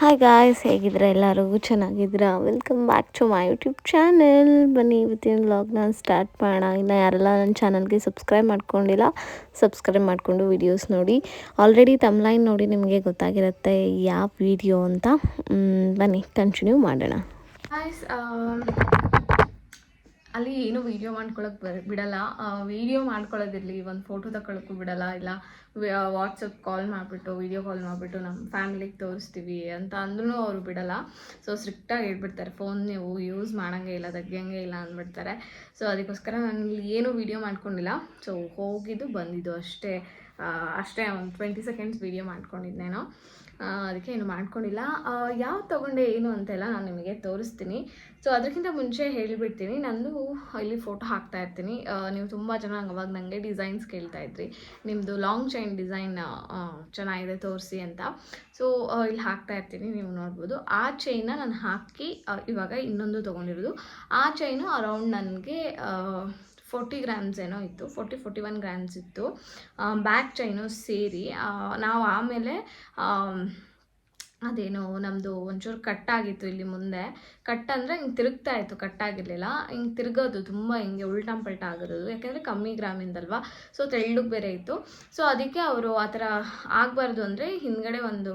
Hi guys ಹೇಗಿದ್ದೀರಾ? ಎಲ್ಲರೂ ಚೆನ್ನಾಗಿದ್ದೀರಾ? Welcome back to my YouTube channel ಬನ್ನಿ, ಇವತ್ತಿನ ವ್ಲಾಗ್ನ ಸ್ಟಾರ್ಟ್ ಮಾಡೋಣ. ಇನ್ನು ಯಾರೆಲ್ಲ ನನ್ನ ಚಾನಲ್ಗೆ ಸಬ್ಸ್ಕ್ರೈಬ್ ಮಾಡ್ಕೊಂಡಿಲ್ಲ ಸಬ್ಸ್ಕ್ರೈಬ್ ಮಾಡಿಕೊಂಡು ವೀಡಿಯೋಸ್ ನೋಡಿ. ಆಲ್ರೆಡಿ ತಮ್ಲೈನ್ ನೋಡಿ ನಿಮಗೆ ಗೊತ್ತಾಗಿರುತ್ತೆ ಯಾವ ವಿಡಿಯೋ ಅಂತ. ಬನ್ನಿ ಕಂಟಿನ್ಯೂ ಮಾಡೋಣ. ಗಾಯ್ಸ್ ಅಲ್ಲಿ ಏನು ವೀಡಿಯೋ ಮಾಡ್ಕೊಳಕ್ಕೆ ಬರ ಬಿಡಲ್ಲ. ವೀಡಿಯೋ ಮಾಡ್ಕೊಳ್ಳೋದಿರಲಿ ಒಂದು ಫೋಟೋ ತಗೊಳಕ್ಕೂ ಬಿಡಲ್ಲ. ಇಲ್ಲ ವಾಟ್ಸಪ್ ಕಾಲ್ ಮಾಡಿಬಿಟ್ಟು ವೀಡಿಯೋ ಕಾಲ್ ಮಾಡಿಬಿಟ್ಟು ನಮ್ಮ ಫ್ಯಾಮಿಲಿಗೆ ತೋರಿಸ್ತೀವಿ ಅಂತ ಅಂದ್ರೂ ಅವರು ಬಿಡಲ್ಲ. ಸೊ ಸ್ಟ್ರಿಕ್ಟಾಗಿ ಹೇಳ್ಬಿಡ್ತಾರೆ. ಫೋನ್ ನೀವು ಯೂಸ್ ಮಾಡೋಂಗೆ ಇಲ್ಲ ತಗ್ಗಂಗೆ ಇಲ್ಲ ಅಂದ್ಬಿಡ್ತಾರೆ. ಸೊ ಅದಕ್ಕೋಸ್ಕರ ನಾನು ಏನೂ ವೀಡಿಯೋ ಮಾಡ್ಕೊಂಡಿಲ್ಲ. ಸೊ ಹೋಗಿದ್ದು ಬಂದಿದ್ದು ಅಷ್ಟೇ. ಅಷ್ಟೇ ಒಂದು ಟ್ವೆಂಟಿ ಸೆಕೆಂಡ್ಸ್ ವೀಡಿಯೋ ಮಾಡ್ಕೊಂಡಿದ್ದೆ ಆ, ಅದಕ್ಕೆ ಏನು ಮಾಡ್ಕೊಂಡಿಲ್ಲ. ಯಾವ್ದು ತೊಗೊಂಡೆ ಏನು ಅಂತೆಲ್ಲ ನಾನು ನಿಮಗೆ ತೋರಿಸ್ತೀನಿ. ಸೊ ಅದಕ್ಕಿಂತ ಮುಂಚೆ ಹೇಳಿಬಿಡ್ತೀನಿ. ನಂದು ಇಲ್ಲಿ ಫೋಟೋ ಹಾಕ್ತಾ ಇರ್ತೀನಿ. ನೀವು ತುಂಬ ಜನ ಅವಾಗ ನನಗೆ ಡಿಸೈನ್ಸ್ ಕೇಳ್ತಾ ಇದ್ರಿ. ನಿಮ್ಮದು ಲಾಂಗ್ ಚೈನ್ ಡಿಸೈನ್ ಚೆನ್ನಾಗಿದೆ ತೋರಿಸಿ ಅಂತ. ಸೊ ಇಲ್ಲಿ ಹಾಕ್ತಾ ಇರ್ತೀನಿ, ನೀವು ನೋಡ್ಬೋದು. ಆ ಚೈನ ನಾನು ಹಾಕಿ ಇವಾಗ ಇನ್ನೊಂದು ತೊಗೊಂಡಿರೋದು. ಆ ಚೈನು ಅರೌಂಡ್ ನನಗೆ ಫೋರ್ಟಿ ಗ್ರಾಮ್ಸ್ ಏನೋ ಇತ್ತು ಫೋರ್ಟಿ ಫೋರ್ಟಿ ಒನ್ ಗ್ರಾಮ್ಸ್ ಇತ್ತು ಬ್ಯಾಕ್ ಚೈನು ಸೇರಿ ನಾವು ಆಮೇಲೆ ಆಮ್, ಅದೇನು ನಮ್ಮದು ಒಂಚೂರು ಕಟ್ಟಾಗಿತ್ತು ಇಲ್ಲಿ ಮುಂದೆ. ಕಟ್ ಅಂದರೆ ಹಿಂಗೆ ತಿರುಗ್ತಾ ಇತ್ತು ಕಟ್ಟಾಗಿರಲಿಲ್ಲ ಹಿಂಗೆ ತಿರುಗೋದು ತುಂಬ ಹಿಂಗೆ ಉಲ್ಟಾ ಪಲ್ಟ ಆಗಿರೋದು ಯಾಕೆಂದರೆ ಕಮ್ಮಿ ಗ್ರಾಮಿಂದಲ್ವಾ? ಸೊ ತೆಳ್ಳಗೆ ಬೇರೆ ಇತ್ತು. ಸೊ ಅದಕ್ಕೆ ಅವರು ಆ ಥರ ಆಗಬಾರ್ದು ಅಂದರೆ ಹಿಂದ್ಗಡೆ ಒಂದು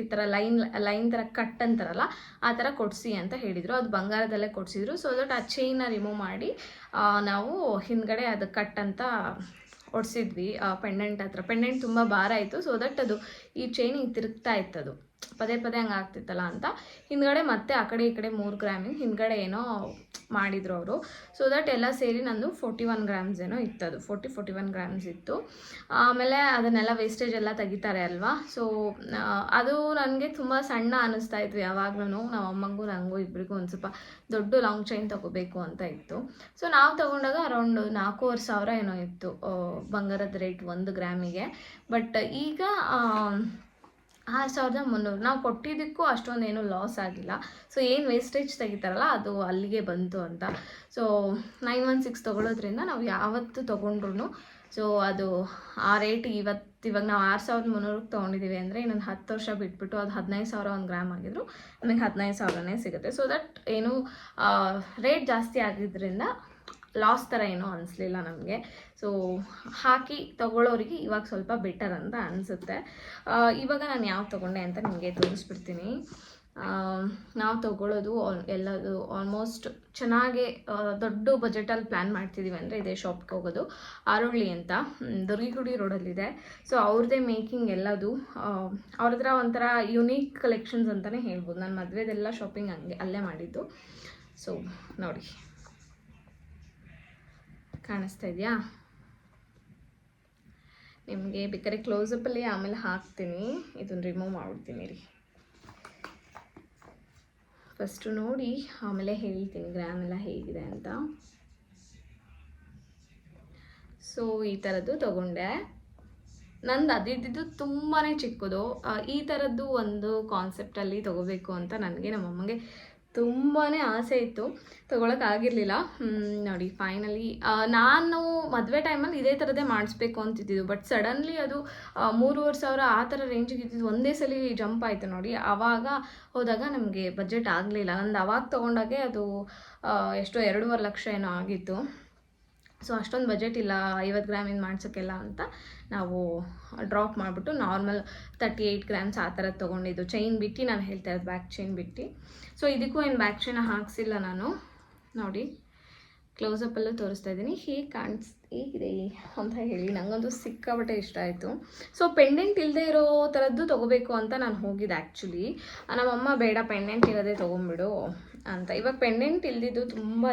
ಈ ಥರ ಲೈನ್ ಲೈನ್ ಥರ ಕಟ್ ಅಂತಾರಲ್ಲ, ಆ ಥರ ಕೊಡಿಸಿ ಅಂತ ಹೇಳಿದರು. ಅದು ಬಂಗಾರದಲ್ಲೇ ಕೊಡಿಸಿದ್ರು. ಸೊ ದಟ್ ಆ ಚೈನ ರಿಮೂವ್ ಮಾಡಿ ನಾವು ಹಿಂದ್ಗಡೆ ಅದು ಕಟ್ ಅಂತ ಒಡಿಸಿದ್ವಿ ಪೆಂಡೆಂಟ್ ಹತ್ರ. ಪೆಂಡೆಂಟ್ ತುಂಬ ಭಾರ ಆಯಿತು. ಸೊ ದಟ್ ಅದು ಈ ಚೈನಿಗೆ ತಿರುಗ್ತಾ ಇತ್ತದು. ಪದೇ ಪದೇ ಹಂಗೆ ಆಗ್ತಿತ್ತಲ್ಲ ಅಂತ. ಹಿಂದ್ಗಡೆ ಮತ್ತೆ ಆ ಕಡೆ ಈ ಕಡೆ ಮೂರು ಗ್ರಾಮಿಂಗ್ ಹಿಂದ್ಗಡೆ ಏನೋ ಮಾಡಿದ್ರು ಅವರು. ಸೊ ದಟ್ ಎಲ್ಲ ಸೇರಿ ನಂದು ಫೋರ್ಟಿ ಒನ್ ಗ್ರಾಮ್ಸ್ ಏನೋ ಇತ್ತು ಅದು ಫೋರ್ಟಿ ಫೋರ್ಟಿ ಒನ್ ಗ್ರಾಮ್ಸ್ ಇತ್ತು. ಆಮೇಲೆ ಅದನ್ನೆಲ್ಲ ವೇಸ್ಟೇಜ್ ಎಲ್ಲ ತೆಗಿತಾರೆ ಅಲ್ವಾ? ಸೊ ಅದು ನನಗೆ ತುಂಬ ಸಣ್ಣ ಅನ್ನಿಸ್ತಾ ಇತ್ತು ಯಾವಾಗ್ಲೂ ನಮ್ಮ ಅಮ್ಮಂಗೂ ನನಗೂ ಇಬ್ಬರಿಗೂ ಒಂದು ಸ್ವಲ್ಪ ದೊಡ್ಡ ಲಾಂಗ್ ಚೈನ್ ತೊಗೋಬೇಕು ಅಂತ ಇತ್ತು. ಸೊ ನಾವು ತೊಗೊಂಡಾಗ ಅರೌಂಡ್ ನಾಲ್ಕೂವರೆ ಸಾವಿರ ಏನೋ ಇತ್ತು ಬಂಗಾರದ ರೇಟ್ ಒಂದು ಗ್ರಾಮಿಗೆ ಬಟ್ ಈಗ ಆರು ಸಾವಿರದ ಮುನ್ನೂರು. ನಾವು ಕೊಟ್ಟಿದ್ದಕ್ಕೂ ಅಷ್ಟೊಂದು ಏನು ಲಾಸ್ ಆಗಿಲ್ಲ. ಸೊ ಏನು ವೇಸ್ಟೇಜ್ ತೆಗಿತಾರಲ್ಲ, ಅದು ಅಲ್ಲಿಗೆ ಬಂತು ಅಂತ. ಸೊ ನೈನ್ ಒನ್ ಸಿಕ್ಸ್ ತೊಗೊಳೋದ್ರಿಂದ ನಾವು ಯಾವತ್ತು ತೊಗೊಂಡ್ರು ಸೊ ಅದು ಆ ರೇಟ್ ಇವತ್ತು, ಇವಾಗ ನಾವು ಆರು ಸಾವಿರದ ಮುನ್ನೂರಕ್ಕೆ ತೊಗೊಂಡಿದ್ದೀವಿ ಅಂದರೆ ಇನ್ನೊಂದು ಹತ್ತು ವರ್ಷ ಬಿಟ್ಬಿಟ್ಟು ಅದು ಹದಿನೈದು ಸಾವಿರ ಒಂದು ಗ್ರಾಮ್ ಆಗಿದ್ರು ನಮಗೆ ಹದಿನೈದು ಸಾವಿರನೇ ಸಿಗುತ್ತೆ. ಸೊ ದಟ್ ಏನು ರೇಟ್ ಜಾಸ್ತಿ ಆಗಿದ್ದರಿಂದ ಲಾಸ್ ಥರ ಏನೂ ಅನಿಸ್ಲಿಲ್ಲ ನಮಗೆ. ಸೊ ಹಾಕಿ ತಗೊಳ್ಳೋರಿಗೆ ಇವಾಗ ಸ್ವಲ್ಪ ಬೆಟರ್ ಅಂತ ಅನಿಸುತ್ತೆ. ಇವಾಗ ನಾನು ಯಾವ ತೊಗೊಂಡೆ ಅಂತ ನಿಮಗೆ ತೋರಿಸ್ಬಿಡ್ತೀನಿ. ನಾವು ತಗೊಳ್ಳೋದು ಎಲ್ಲದು ಆಲ್ಮೋಸ್ಟ್ ಚೆನ್ನಾಗಿ ದೊಡ್ಡ ಬಜೆಟಲ್ಲಿ ಪ್ಲ್ಯಾನ್ ಮಾಡ್ತಿದ್ದೀವಿ ಅಂದರೆ ಇದೇ ಶಾಪ್ಗೆ ಹೋಗೋದು. ಆರೋಳ್ಳಿ ಅಂತ ದುರ್ಗಿಗುಡಿ ರೋಡಲ್ಲಿದೆ ಸೊ ಅವ್ರದ್ದೇ ಮೇಕಿಂಗ್ ಎಲ್ಲದು ಅವ್ರ ಹತ್ರ ಒಂಥರ ಯುನೀಕ್ ಕಲೆಕ್ಷನ್ಸ್ ಅಂತಲೇ ಹೇಳ್ಬೋದು. ನಾನು ಮದುವೆದೆಲ್ಲ ಶಾಪಿಂಗ್ ಹಂಗೆ, ಅಲ್ಲೇ ಮಾಡಿದ್ದು. ಸೊ ನೋಡಿ. ಕಾಣಿಸ್ತಾ ಇದೆಯಾ? ನಿಮಗೆ ಬೇಕಾದ್ರೆ ಕ್ಲೋಸಪ್ಪಲ್ಲಿ ಆಮೇಲೆ ಹಾಕ್ತೀನಿ. ಇದನ್ನು ರಿಮೂವ್ ಮಾಡ್ಬಿಡ್ತೀನಿ ರೀ ಫಸ್ಟು ನೋಡಿ, ಆಮೇಲೆ ಹೇಳ್ತೀನಿ ಗ್ರಾಮ್ ಎಲ್ಲ ಹೇಗಿದೆ ಅಂತ. ಸೊ ಈ ಥರದ್ದು ತಗೊಂಡೆ. ನಂದು ಅದಿದ್ದು ತುಂಬಾ ಚಿಕ್ಕದು. ಈ ಥರದ್ದು ಒಂದು ಕಾನ್ಸೆಪ್ಟಲ್ಲಿ ತೊಗೋಬೇಕು ಅಂತ ನನಗೆ ನಮ್ಮಮ್ಮಗೆ ತುಂಬಾ ಆಸೆ ಇತ್ತು. ತೊಗೊಳಕ್ಕಾಗಿರಲಿಲ್ಲ ನೋಡಿ ಫೈನಲಿ ನಾನು ಮದುವೆ ಟೈಮಲ್ಲಿ ಇದೇ ಥರದ್ದೇ ಮಾಡಿಸ್ಬೇಕು ಅಂತಿದ್ದಿದ್ದು ಬಟ್ ಸಡನ್ಲಿ ಅದು ಮೂರುವರೆ ಸಾವಿರ ಆ ಥರ ರೇಂಜಿಗೆ ಇದ್ದಿದ್ದು ಒಂದೇ ಸಲ ಜಂಪ್ ಆಯಿತು ನೋಡಿ. ಆವಾಗ ಹೋದಾಗ ನಮಗೆ ಬಜೆಟ್ ಆಗಲಿಲ್ಲ. ನಂದು ಅವಾಗ ತೊಗೊಂಡಾಗೆ ಅದು ಎಷ್ಟೋ ಎರಡೂವರೆ ಲಕ್ಷ ಏನೋ ಆಗಿತ್ತು. ಸೊ ಅಷ್ಟೊಂದು ಬಜೆಟ್ ಇಲ್ಲ ಐವತ್ತು ಗ್ರಾಮಿಂದ ಮಾಡ್ಸೋಕ್ಕೆಲ್ಲ ಅಂತ ನಾವು ಡ್ರಾಪ್ ಮಾಡಿಬಿಟ್ಟು ನಾರ್ಮಲ್ ತರ್ಟಿ ಏಯ್ಟ್ ಗ್ರಾಮ್ಸ್ ಆ ಥರ ತೊಗೊಂಡಿದ್ದು. ಚೈನ್ ಬಿಟ್ಟು ನಾನು ಹೇಳ್ತಾ ಇರೋದು ಬ್ಯಾಕ್ ಚೈನ್ ಬಿಟ್ಟು. ಸೊ ಇದಕ್ಕೂ ಏನು ಬ್ಯಾಕ್ ಚೈನ ಹಾಕ್ಸಿಲ್ಲ ನಾನು. ನೋಡಿ ಕ್ಲೋಸಪ್ಪಲ್ಲೂ ತೋರಿಸ್ತಾ ಇದ್ದೀನಿ. ಹೇಗೆ ಕಾಣಿಸ್, ಹೇಗಿದೆ ಅಂತ ಹೇಳಿ ನನಗಂತೂ ಸಿಕ್ಕಾಬಟ್ಟೆ ಇಷ್ಟ ಆಯಿತು. ಸೊ ಪೆಂಡೆಂಟ್ ಇಲ್ಲದೆ ಇರೋ ಥರದ್ದು ತೊಗೋಬೇಕು ಅಂತ ನಾನು ಹೋಗಿದ್ದೆ ಆ್ಯಕ್ಚುಲಿ ನಮ್ಮಮ್ಮ, ಬೇಡ ಪೆಂಡೆಂಟ್ ಇರೋದೇ ತೊಗೊಂಬಿಡು ಅಂತ. ಇವಾಗ ಪೆಂಡೆಂಟ್ ಇಲ್ದಿದ್ದು ತುಂಬಾ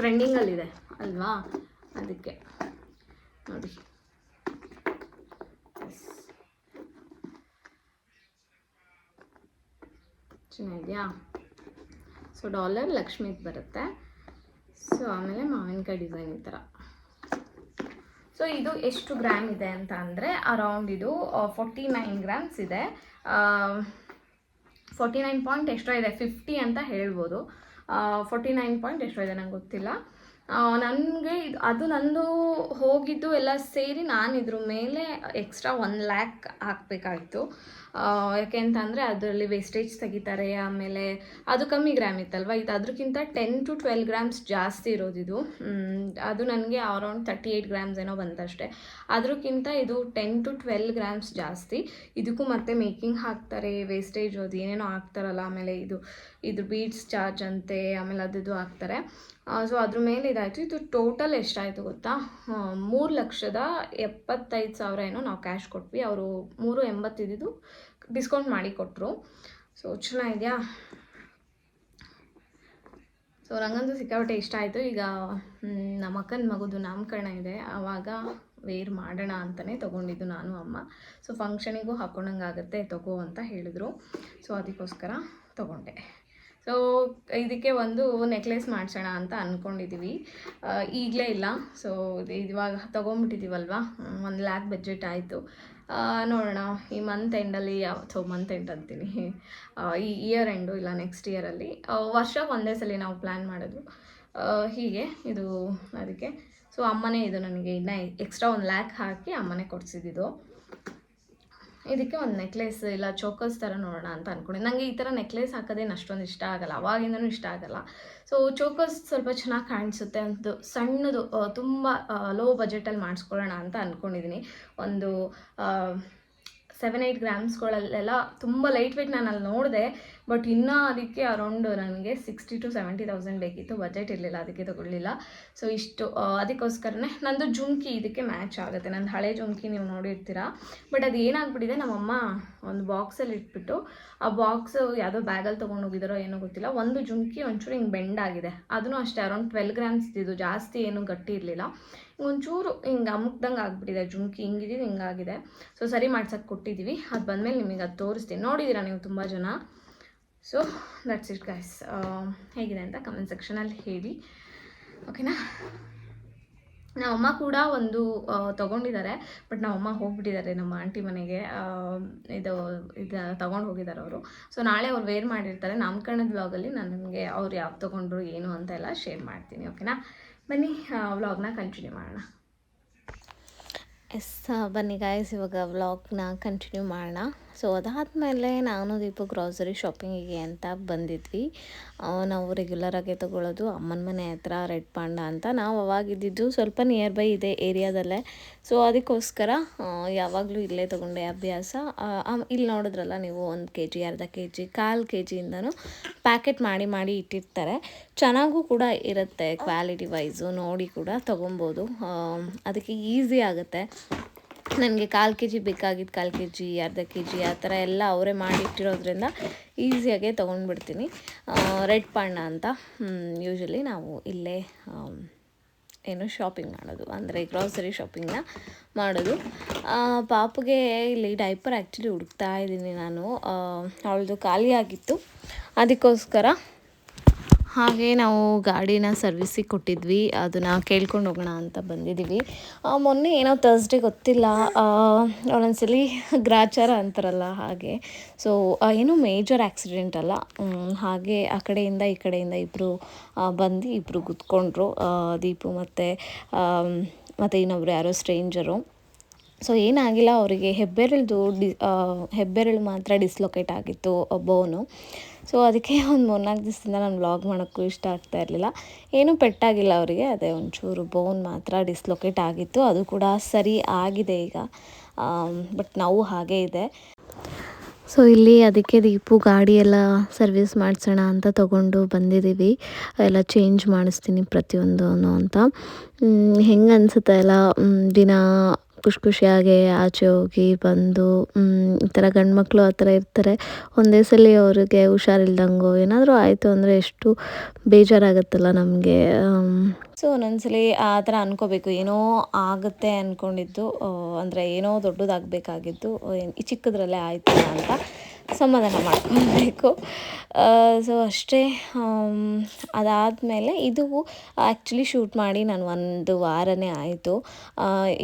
ಟ್ರೆಂಡಿಂಗಲ್ಲಿದೆ ಅಲ್ವಾ? ಅದಕ್ಕೆ. ನೋಡಿ. ಚೆನ್ನಾಗಿದೆಯಾ? ಸೊ ಡಾಲರ್ ಲಕ್ಷ್ಮೀದು ಬರುತ್ತೆ. ಸೊ ಆಮೇಲೆ ಮಾವಿನಕಾಯಿ ಡಿಸೈನ್ ಈ ಥರ ಸೊ ಇದು ಎಷ್ಟು ಗ್ರಾಮ್ ಇದೆ ಅಂತ ಅಂದರೆ ಅರೌಂಡ್ ಇದು ಫೋರ್ಟಿ ನೈನ್ ಗ್ರಾಮ್ಸ್ ಇದೆ. ಫೋರ್ಟಿ ನೈನ್ ಪಾಯಿಂಟ್ ಎಷ್ಟೋ ಇದೆ ಫಿಫ್ಟಿ ಅಂತ ಹೇಳ್ಬೋದು. ಫೋರ್ಟಿ ನೈನ್ ಪಾಯಿಂಟ್ ಎಷ್ಟೋ ಇದೆ ನಂಗೆ ಗೊತ್ತಿಲ್ಲ. ನನಗೆ ಇದು, ಅದು ನಂದು ಹೋಗಿದ್ದು ಎಲ್ಲ ಸೇರಿ ನಾನು ಇದ್ರ ಮೇಲೆ ಎಕ್ಸ್ಟ್ರಾ ಒನ್ ಲ್ಯಾಕ್ ಹಾಕಬೇಕಾಯ್ತು. ಯಾಕೆ ಅಂತಂದರೆ ಅದರಲ್ಲಿ ವೇಸ್ಟೇಜ್ ತೆಗಿತಾರೆ, ಆಮೇಲೆ ಅದು ಕಮ್ಮಿ ಗ್ರಾಮ್ ಇತ್ತಲ್ವ? ಇದು ಅದಕ್ಕಿಂತ ಟೆನ್ ಟು ಟ್ವೆಲ್ ಗ್ರಾಮ್ಸ್ ಜಾಸ್ತಿ ಇರೋದಿದು ಅದು ನನಗೆ ಅರೌಂಡ್ ತರ್ಟಿ ಏಯ್ಟ್ ಗ್ರಾಮ್ಸ್ ಏನೋ ಬಂತಷ್ಟೇ. ಅದಕ್ಕಿಂತ ಇದು ಟೆನ್ ಟು ಟ್ವೆಲ್ ಗ್ರಾಮ್ಸ್ ಜಾಸ್ತಿ. ಇದಕ್ಕೂ ಮತ್ತೆ ಮೇಕಿಂಗ್ ಹಾಕ್ತಾರೆ ವೇಸ್ಟೇಜ್ ಅದು ಏನೇನೋ ಹಾಕ್ತಾರಲ್ಲ, ಆಮೇಲೆ ಇದು ಇದು ಬೀಡ್ಸ್ ಚಾರ್ಜ್ ಅಂತೆ, ಆಮೇಲೆ ಅದು ಹಾಕ್ತಾರೆ. ಸೊ ಅದ್ರ ಮೇಲೆ ಇದಾಯಿತು. ಇದು ಟೋಟಲ್ ಎಷ್ಟಾಯಿತು ಗೊತ್ತಾ? ಮೂರು ಲಕ್ಷದ ಎಪ್ಪತ್ತೈದು ಸಾವಿರ ಏನೋ ನಾವು ಕ್ಯಾಶ್ ಕೊಟ್ವಿ. ಅವರು ಮೂರು ಎಂಬತ್ತಿದ್ದು ಡಿಸ್ಕೌಂಟ್ ಮಾಡಿ ಕೊಟ್ಟರು ಸೊ ಚೆನ್ನಾಗಿದೆಯಾ ಸೊ ನಂಗಂತೂ ಸಿಕ್ಕಾಪಟ್ಟೆ ಇಷ್ಟ ಆಯಿತು. ಈಗ ನಮ್ಮ ಅಕ್ಕನ ಮಗುದು ನಾಮಕರಣ ಇದೆ. ಆವಾಗ ವೇರ್ ಮಾಡೋಣ ಅಂತಲೇ ತೊಗೊಂಡಿದ್ದು ನಾನು, ಅಮ್ಮ. ಸೊ ಫಂಕ್ಷನಿಗೂ ಹಾಕ್ಕೊಂಡಂಗಾಗತ್ತೆ ತಗೋ ಅಂತ ಹೇಳಿದ್ರು. ಸೊ ಅದಕ್ಕೋಸ್ಕರ ತೊಗೊಂಡೆ. ಸೊ ಇದಕ್ಕೆ ಒಂದು ನೆಕ್ಲೆಸ್ ಮಾಡಿಸೋಣ ಅಂತ ಅಂದ್ಕೊಂಡಿದ್ದೀವಿ ಈಗಲೇ ಇಲ್ಲ. ಸೊ ಇವಾಗ ತೊಗೊಂಬಿಟ್ಟಿದ್ದೀವಲ್ವ ಒಂದು ಲ್ಯಾಕ್ ಬಜೆಟ್ ಆಯಿತು. ನೋಡೋಣ. ಈ ಮಂತ್ ಎಂಡಲ್ಲಿ ಯಾವ ಸೊ ಮಂತ್ ಎಂಡ್ ಅಂತೀನಿ. ಈ ಇಯರ್ ಎಂಡು ಇಲ್ಲ ನೆಕ್ಸ್ಟ್ ಇಯರಲ್ಲಿ ವರ್ಷ ಒಂದೇ ಸಲ ನಾವು ಪ್ಲ್ಯಾನ್ ಮಾಡೋದು. ಹೀಗೆ ಇದು ಅದಕ್ಕೆ. ಸೊ ಅಮ್ಮನೇ ಇದು ನನಗೆ ಇನ್ನೂ ಎಕ್ಸ್ಟ್ರಾ ಒಂದು ಲ್ಯಾಕ್ ಹಾಕಿ ಅಮ್ಮನೇ ಕೊಡಿಸಿದ್ದು. ಇದಕ್ಕೆ ಒಂದು ನೆಕ್ಲೆಸ್ ಇಲ್ಲ ಚೋಕರ್ಸ್ ಥರ ನೋಡೋಣ ಅಂತ ಅಂದ್ಕೊಂಡೆ ನನಗೆ ಈ ಥರ ನೆಕ್ಲೆಸ್ ಹಾಕೋದೇನು ಅಷ್ಟೊಂದು ಇಷ್ಟ ಆಗಲ್ಲ. ಅವಾಗಿಂದನೂ ಇಷ್ಟ ಆಗಲ್ಲ. ಸೊ ಚೋಕರ್ಸ್ ಸ್ವಲ್ಪ ಚೆನ್ನಾಗಿ ಕಾಣಿಸುತ್ತೆ ಅಂತ ಸಣ್ಣದು ತುಂಬ ಲೋ ಬಜೆಟಲ್ಲಿ ಮಾಡಿಸ್ಕೊಳ್ಳೋಣ ಅಂತ ಅಂದ್ಕೊಂಡಿದ್ದೀನಿ ಒಂದು ಸೆವೆನ್ ಏಯ್ಟ್ ಗ್ರಾಮ್ಸ್ಗಳಲ್ಲೆಲ್ಲ ತುಂಬ ಲೈಟ್ ವೆಯ್ಟ್ ನಾನು ಅಲ್ಲಿ ನೋಡಿದೆ ಬಟ್ ಇನ್ನೂ ಅದಕ್ಕೆ ಅರೌಂಡ್ ನನಗೆ ಸಿಕ್ಸ್ಟಿ ಟು ಸೆವೆಂಟಿ ತೌಸಂಡ್ ಬೇಕಿತ್ತು. ಬಜೆಟ್ ಇರಲಿಲ್ಲ, ಅದಕ್ಕೆ ತಗೊಳ್ಳಿಲ್ಲ. ಸೊ ಇಷ್ಟು ಅದಕ್ಕೋಸ್ಕರನೇ ನಂದು ಜುಮ್ಕಿ ಇದಕ್ಕೆ ಮ್ಯಾಚ್ ಆಗುತ್ತೆ. ನಂದು ಹಳೆ ಜುಮ್ಕಿ ನೀವು ನೋಡಿರ್ತೀರ. ಬಟ್ ಅದು ಏನಾಗ್ಬಿಟ್ಟಿದೆ, ನಮ್ಮಮ್ಮ ಒಂದು ಬಾಕ್ಸಲ್ಲಿ ಇಟ್ಬಿಟ್ಟು, ಆ ಬಾಕ್ಸ್ ಯಾವುದೋ ಬ್ಯಾಗಲ್ಲಿ ತೊಗೊಂಡು ಹೋಗಿದಾರೋ ಏನೋ ಗೊತ್ತಿಲ್ಲ, ಒಂದು ಜುಮ್ಕಿ ಒಂಚೂರು ಹಿಂಗೆ ಬೆಂಡ್ ಆಗಿದೆ. ಅದನ್ನು ಅಷ್ಟೇ ಅರೌಂಡ್ ಟ್ವೆಲ್ ಗ್ರಾಮ್ಸ್ ಇದ್ದಿದ್ದು. ಜಾಸ್ತಿ ಏನು ಗಟ್ಟಿ ಇರಲಿಲ್ಲ. ಒಂಚೂರು ಹಿಂಗೆ ಅಮುಕ್ದಂಗೆ ಆಗಿಬಿಟ್ಟಿದೆ, ಜುಮ್ಕಿ ಹಿಂಗಿದ್ದು ಹಿಂಗಾಗಿದೆ ಸೊ ಸರಿ ಮಾಡ್ಸಕ್ಕೆ ಕೊಟ್ಟಿದ್ದೀವಿ. ಅದು ಬಂದಮೇಲೆ ನಿಮಗೆ ಅದು ತೋರಿಸ್ತೀನಿ. ನೋಡಿದ್ದೀರಾ ನೀವು ತುಂಬ ಜನ? ಸೊ ದಟ್ಸ್ ಇಟ್ ಗೈಸ್ ಹೇಗಿದೆ ಅಂತ ಕಮೆಂಟ್ ಸೆಕ್ಷನಲ್ಲಿ ಹೇಳಿ. ಓಕೆನಾ ನಮ್ಮಮ್ಮ ಕೂಡ ಒಂದು ತೊಗೊಂಡಿದ್ದಾರೆ. ಬಟ್ ನಮ್ಮಮ್ಮ ಹೋಗ್ಬಿಟ್ಟಿದ್ದಾರೆ ನಮ್ಮ ಆಂಟಿ ಮನೆಗೆ. ಇದು ಇದು ತಗೊಂಡು ಹೋಗಿದ್ದಾರೆ ಅವರು. ಸೊ ನಾಳೆ ಅವ್ರು ವೇರ್ ಮಾಡಿರ್ತಾರೆ. ನಾಮಕರಣದ ಬ್ಲಾಗಲ್ಲಿ ನಾನು ನಿಮಗೆ ಅವ್ರು ಯಾವ ತೊಗೊಂಡ್ರು, ಏನು ಅಂತ ಎಲ್ಲ ಶೇರ್ ಮಾಡ್ತೀನಿ. ಓಕೆನಾ ಬನ್ನಿ ವ್ಲಾಗ್ನ ಕಂಟಿನ್ಯೂ ಮಾಡೋಣ. ಎಸ್ ಬನ್ನಿ ಗಾಯ್ಸ್ ಇವಾಗ ವ್ಲಾಗ್ನ ಕಂಟಿನ್ಯೂ ಮಾಡೋಣ. ಸೊ ಅದಾದಮೇಲೆ ನಾನು ದೀಪ ಗ್ರಾಸರಿ ಶಾಪಿಂಗಿಗೆ ಅಂತ ಬಂದಿದ್ವಿ. ನಾವು ರೆಗ್ಯುಲರಾಗೆ ತಗೊಳ್ಳೋದು ಅಮ್ಮನ ಮನೆ ಹತ್ರ ರೆಡ್ ಪಾಂಡ ಅಂತ. ನಾವು ಅವಾಗಿದ್ದಿದ್ದು ಸ್ವಲ್ಪ ನಿಯರ್ ಬೈ ಇದೆ ಏರಿಯಾದಲ್ಲೇ ಸೊ ಅದಕ್ಕೋಸ್ಕರ ಯಾವಾಗಲೂ ಇಲ್ಲೇ ತೊಗೊಂಡೆ ಅಭ್ಯಾಸ. ಇಲ್ಲಿ ನೋಡಿದ್ರಲ್ಲ ನೀವು ಒಂದು ಕೆ ಜಿ ಅರ್ಧ ಕೆ ಜಿ ಕಾಲು ಕೆ ಜಿಯಿಂದನೂ ಪ್ಯಾಕೆಟ್ ಮಾಡಿ ಮಾಡಿ ಇಟ್ಟಿರ್ತಾರೆ. ಚೆನ್ನಾಗೂ ಕೂಡ ಇರುತ್ತೆ ಕ್ವಾಲಿಟಿ ವೈಸು ನೋಡಿ ಕೂಡ ತೊಗೊಬೋದು. ಅದಕ್ಕೆ ಈಸಿ ಆಗುತ್ತೆ. ನನಗೆ ಕಾಲು ಕೆ ಜಿ ಬೇಕಾಗಿದ್ದು ಕಾಲು ಕೆ ಜಿ, ಅರ್ಧ ಕೆ ಜಿ ಆ ಥರ ಎಲ್ಲ ಅವರೇ ಮಾಡಿಟ್ಟಿರೋದ್ರಿಂದ ಈಸಿಯಾಗೆ ತೊಗೊಂಡ್ಬಿಡ್ತೀನಿ. ರೆಡ್ ಪಾಂಡ ಅಂತ ಯೂಶ್ವಲಿ ನಾವು ಇಲ್ಲೇ ಏನು ಶಾಪಿಂಗ್ ಮಾಡೋದು, ಅಂದರೆ ಗ್ರಾಸರಿ ಶಾಪಿಂಗ್ನ ಮಾಡೋದು. ಪಾಪುಗೆ ಇಲ್ಲಿ ಡೈಪರ್ ಆ್ಯಕ್ಚುಲಿ ಹುಡುಕ್ತಾ ಇದ್ದೀನಿ ನಾನು. ಅವಳದು ಖಾಲಿಯಾಗಿತ್ತು. ಅದಕ್ಕೋಸ್ಕರ ಹಾಗೆ ನಾವು ಗಾಡಿನ ಸರ್ವಿಸಿಗೆ ಕೊಟ್ಟಿದ್ವಿ. ಅದನ್ನು ಕೇಳ್ಕೊಂಡು ಹೋಗೋಣ ಅಂತ ಬಂದಿದ್ದೀವಿ. ಮೊನ್ನೆ ಏನೋ ತರ್ಸ್ಡೇ ಗೊತ್ತಿಲ್ಲ. ಒಂದೊಂದ್ಸಲಿ ಗ್ರಾಚಾರ ಅಂತಾರಲ್ಲ ಹಾಗೆ. ಸೊ ಏನೂ ಮೇಜರ್ ಆ್ಯಕ್ಸಿಡೆಂಟ್ ಅಲ್ಲ. ಹಾಗೆ ಆ ಕಡೆಯಿಂದ ಈ ಕಡೆಯಿಂದ ಇಬ್ಬರು ಬಂದು ಇಬ್ಬರು ಕುತ್ಕೊಂಡ್ರು ದೀಪು ಮತ್ತು ಮತ್ತು ಇನ್ನೊಬ್ರು ಯಾರೋ ಸ್ಟ್ರೇಂಜರು ಸೊ ಏನಾಗಿಲ್ಲ, ಅವರಿಗೆ ಹೆಬ್ಬೆರಳ್ದು ಡಿ ಹೆಬ್ಬೆರಳು ಮಾತ್ರ ಡಿಸ್ಲೊಕೇಟ್ ಆಗಿತ್ತು ಬೋನು ಸೊ ಅದಕ್ಕೆ ಒಂದು ಮೂರ್ನಾಲ್ಕು ದಿವಸದಿಂದ ನಾನು ವ್ಲಾಗ್ ಮಾಡೋಕ್ಕೂ ಇಷ್ಟ ಆಗ್ತಾ ಇರಲಿಲ್ಲ. ಏನೂ ಪೆಟ್ಟಾಗಿಲ್ಲ ಅವರಿಗೆ. ಅದೇ ಒಂಚೂರು ಬೋನ್ ಮಾತ್ರ ಡಿಸ್ಲೊಕೇಟ್ ಆಗಿತ್ತು. ಅದು ಕೂಡ ಸರಿ ಆಗಿದೆ ಈಗ. ಬಟ್ ನಾವು ಹಾಗೇ ಇದೆ. ಸೊ ಇಲ್ಲಿ ಅದಕ್ಕೆ ದೀಪು ಗಾಡಿ ಎಲ್ಲ ಸರ್ವಿಸ್ ಮಾಡಿಸೋಣ ಅಂತ ತೊಗೊಂಡು ಬಂದಿದ್ದೀವಿ ಎಲ್ಲ ಚೇಂಜ್ ಮಾಡಿಸ್ತೀನಿ ಪ್ರತಿಯೊಂದೂ ಅಂತ. ಹೆಂಗೆ ಅನಿಸುತ್ತೆ ಎಲ್ಲ ದಿನ ಖುಷಿ ಖುಷಿಯಾಗಿ ಆಚೆ ಹೋಗಿ ಬಂದು ಈ ಥರ ಗಂಡು ಮಕ್ಕಳು ಆ ಥರ ಇರ್ತಾರೆ. ಒಂದೇ ಸಲ ಅವ್ರಿಗೆ ಹುಷಾರಿಲ್ದಂಗೋ ಏನಾದರೂ ಆಯಿತು ಅಂದರೆ ಎಷ್ಟು ಬೇಜಾರಾಗುತ್ತಲ್ಲ ನಮಗೆ. ಸೊ, ಒಂದೊಂದ್ಸಲಿ ಆ ಥರ ಅನ್ಕೋಬೇಕು. ಏನೋ ಆಗುತ್ತೆ ಅಂದ್ಕೊಂಡಿದ್ದು ಅಂದರೆ ಏನೋ ದೊಡ್ಡದಾಗಬೇಕಾಗಿದ್ದು ಚಿಕ್ಕದ್ರಲ್ಲೇ ಆಯಿತು ಅಂತ. ಸಮಾಧಾನ ಮಾಡ್ಕೊಳ್ಬೇಕು ಸೊ ಅಷ್ಟೇ ಅದಾದಮೇಲೆ ಇದು ಆ್ಯಕ್ಚುಲಿ ಶೂಟ್ ಮಾಡಿ ನಾನು ಒಂದು ವಾರನೇ ಆಯಿತು.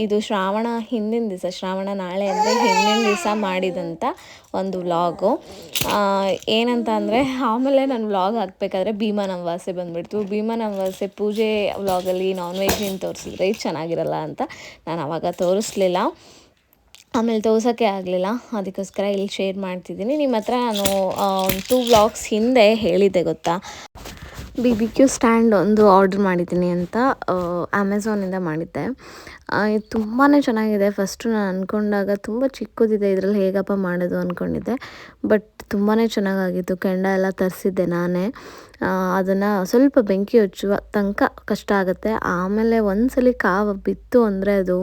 ಇದು ಶ್ರಾವಣ ಹಿಂದಿನ ದಿವಸ, ಶ್ರಾವಣ ನಾಳೆ ಅಂದರೆ ಹಿಂದಿನ ದಿವಸ ಮಾಡಿದಂಥ ಒಂದು ವ್ಲಾಗು ಏನಂತ ಅಂದರೆ ಆಮೇಲೆ ನಾನು ವ್ಲಾಗ್ ಹಾಕಬೇಕಾದ್ರೆ ಭೀಮಾ ಅಮಾವಾಸ್ಯೆ ಬಂದುಬಿಡ್ತು. ಭೀಮಾ ಅಮಾವಾಸ್ಯೆ ಪೂಜೆ ವ್ಲಾಗಲ್ಲಿ ನಾನ್ ವೆಜ್ ಏನು ತೋರಿಸಿದ್ರೆ ಚೆನ್ನಾಗಿರಲ್ಲ ಅಂತ ನಾನು ಆವಾಗ ತೋರಿಸ್ಲಿಲ್ಲ. ಆಮೇಲೆ ತೋರ್ಸೋಕ್ಕೆ ಆಗಲಿಲ್ಲ, ಅದಕ್ಕೋಸ್ಕರ ಇಲ್ಲಿ ಶೇರ್ ಮಾಡ್ತಿದ್ದೀನಿ. ನಿಮ್ಮ ಹತ್ರ ನಾನು ಟೂ ಬ್ಲಾಗ್ಸ್ ಹಿಂದೆ ಹೇಳಿದ್ದೆ ಗೊತ್ತಾ? ಬಿ ಬಿ ಕ್ಯೂ ಸ್ಟ್ಯಾಂಡ್ ಒಂದು ಆರ್ಡ್ರ್ ಮಾಡಿದ್ದೀನಿ ಅಂತ ಅಮೆಝಾನಿಂದ ಮಾಡಿದ್ದೆ. ಇದು ತುಂಬಾ ಚೆನ್ನಾಗಿದೆ. ಫಸ್ಟು ನಾನು ಅಂದ್ಕೊಂಡಾಗ ತುಂಬ ಚಿಕ್ಕದಿದೆ, ಇದರಲ್ಲಿ ಹೇಗಪ್ಪ ಮಾಡೋದು ಅಂದ್ಕೊಂಡಿದ್ದೆ ಬಟ್ ತುಂಬಾ ಚೆನ್ನಾಗಾಗಿತ್ತು. ಕೆಂಡ ಎಲ್ಲ ತರಿಸಿದ್ದೆ ನಾನೇ. ಅದನ್ನು ಸ್ವಲ್ಪ ಬೆಂಕಿ ಹಚ್ಚುವ ತನಕ ಕಷ್ಟ ಆಗುತ್ತೆ. ಆಮೇಲೆ ಒಂದ್ಸಲಿ ಕಾವು ಬಿತ್ತು ಅಂದರೆ ಅದು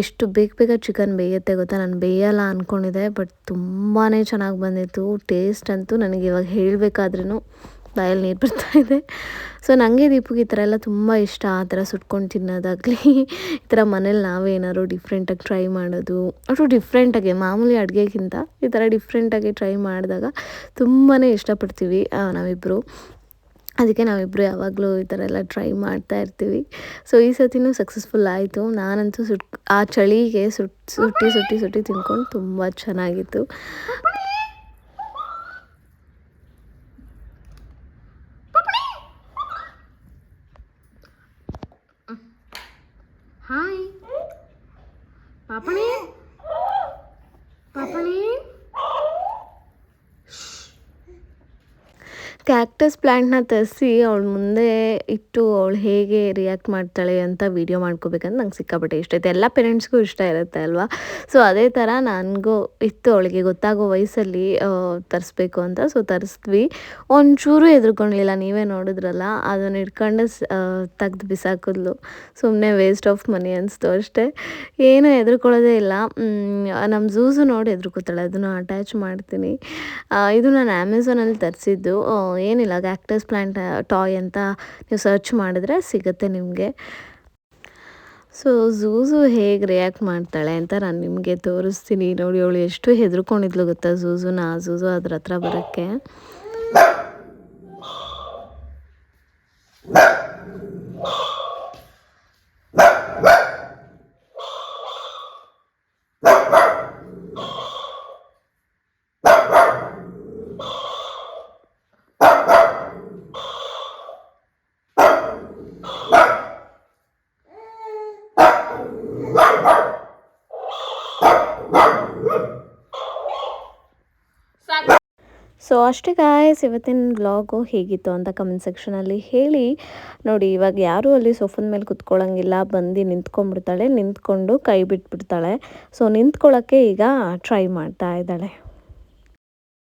ಎಷ್ಟು ಬೇಗ ಬೇಗ ಚಿಕನ್ ಬೇಯುತ್ತೆ ಗೊತ್ತಾ? ನಾನು ಬೇಯಲ್ಲ ಅಂದ್ಕೊಂಡಿದ್ದೆ ಬಟ್ ತುಂಬಾ ಚೆನ್ನಾಗಿ ಬಂದಿತ್ತು. ಟೇಸ್ಟ್ ಅಂತೂ ನನಗೆ ಇವಾಗ ಹೇಳಬೇಕಾದ್ರೂ ಬಾಯಲ್ಲಿ ನೀರು ಬರ್ತಾ ಇದೆ. ಸೊ ನನಗೆ ದೀಪಕ್ಕೆ ಈ ಥರ ಎಲ್ಲ ತುಂಬ ಇಷ್ಟ. ಆ ಥರ ಸುಟ್ಕೊಂಡು ತಿನ್ನೋದಾಗಲಿ, ಈ ಥರ ಮನೇಲಿ ನಾವೇನಾದ್ರು ಡಿಫ್ರೆಂಟಾಗಿ ಟ್ರೈ ಮಾಡೋದು, ಅಷ್ಟು ಡಿಫ್ರೆಂಟಾಗಿ ಮಾಮೂಲಿ ಅಡುಗೆಗಿಂತ ಈ ಥರ ಡಿಫ್ರೆಂಟಾಗಿ ಟ್ರೈ ಮಾಡಿದಾಗ ತುಂಬಾ ಇಷ್ಟಪಡ್ತೀವಿ ನಾವಿಬ್ಬರು ಅದಕ್ಕೆ ನಾವಿಬ್ಬರು ಯಾವಾಗಲೂ ಈ ಥರ ಎಲ್ಲ ಟ್ರೈ ಮಾಡ್ತಾ ಇರ್ತೀವಿ. ಸೊ ಈ ಸತಿನೂ ಸಕ್ಸಸ್ಫುಲ್ ಆಯಿತು. ನಾನಂತೂ ಸುಟ್, ಆ ಚಳಿಗೆ ಸುಟ್, ಸುಟ್ಟಿ ಸುಟ್ಟಿ ಸುಟ್ಟಿ ತಿನ್ಕೊಂಡು ತುಂಬ ಚೆನ್ನಾಗಿತ್ತು. ಹಾಯ್ ಪಾಪಣಿ? ಪಾಪಣಿ? ಕ್ಯಾಕ್ಟಸ್ ಪ್ಲ್ಯಾಂಟ್ನ ತರಿಸಿ ಅವಳ ಮುಂದೆ ಇಟ್ಟು ಅವಳು ಹೇಗೆ ರಿಯಾಕ್ಟ್ ಮಾಡ್ತಾಳೆ ಅಂತ ವೀಡಿಯೋ ಮಾಡ್ಕೋಬೇಕಂತ ನಂಗೆ ಸಿಕ್ಕಾಪಟ್ಟೆ ಇಷ್ಟ ಐತೆ ಎಲ್ಲ ಪೇರೆಂಟ್ಸ್ಗೂ ಇಷ್ಟ ಇರುತ್ತೆ ಅಲ್ವಾ? ಸೊ ಅದೇ ಥರ ನನಗೂ ಇತ್ತು ಅವಳಿಗೆ ಗೊತ್ತಾಗೋ ವಯಸ್ಸಲ್ಲಿ ತರಿಸ್ಬೇಕು ಅಂತ. ಸೊ ತರಿಸಿದ್ವಿ. ಒಂಚೂರು ಎದುರ್ಕೊಳ್ಳಿಲ್ಲ ನೀವೇ ನೋಡಿದ್ರಲ್ಲ, ಅದನ್ನು ಇಟ್ಕೊಂಡು ತೆಗ್ದು ಬಿಸಾಕಿದ್ಲು. ಸುಮ್ಮನೆ ವೇಸ್ಟ್ ಆಫ್ ಮನಿ ಅನಿಸ್ತು ಅಷ್ಟೇ. ಏನೂ ಎದುರ್ಕೊಳ್ಳೋದೇ ಇಲ್ಲ. ನಮ್ಮ ಝೂಸು ನೋಡಿ ಹೆದರ್ಕೋತಾಳೆ ಅದನ್ನು ಅಟ್ಯಾಚ್ ಮಾಡ್ತೀನಿ. ಇದು ನಾನು ಅಮೆಝಾನಲ್ಲಿ ತರಿಸಿದ್ದು. ಏನಿಲ್ಲ. ಕ್ಯಾಕ್ಟಸ್ ಪ್ಲ್ಯಾಂಟ್ ಟಾಯ್ ಅಂತ ನೀವು ಸರ್ಚ್ ಮಾಡಿದ್ರೆ ಸಿಗುತ್ತೆ ನಿಮಗೆ. ಸೊ ಝೂಝು ಹೇಗೆ ರಿಯಾಕ್ಟ್ ಮಾಡ್ತಾಳೆ ಅಂತ ನಾನು ನಿಮಗೆ ತೋರಿಸ್ತೀನಿ. ನೋಡಿ, ಅವಳು ಎಷ್ಟು ಹೆದರ್ಕೊಂಡಿದ್ಲು ಗೊತ್ತಾ ಝೂಝು ನಾ ಝೂಸು ಅದ್ರ ಹತ್ರ ಬರೋಕ್ಕೆ. ಸೊ ಅಷ್ಟೇ ಗಾಯ್ಸ್ ಇವತ್ತಿನ ವ್ಲಾಗು ಹೇಗಿತ್ತು ಅಂತ ಕಮೆಂಟ್ ಸೆಕ್ಷನಲ್ಲಿ ಹೇಳಿ. ನೋಡಿ, ಇವಾಗ ಯಾರೂ ಅಲ್ಲಿ ಸೋಫನ್ ಮೇಲೆ ಕುತ್ಕೊಳ್ಳೋಂಗಿಲ್ಲ, ಬಂದು ನಿಂತ್ಕೊಂಡ್ಬಿಡ್ತಾಳೆ, ನಿಂತ್ಕೊಂಡು ಕೈ ಬಿಟ್ಬಿಡ್ತಾಳೆ. ಸೊ ನಿಂತ್ಕೊಳ್ಳೋಕ್ಕೆ ಈಗ ಟ್ರೈ ಮಾಡ್ತಾ ಇದ್ದಾಳೆ.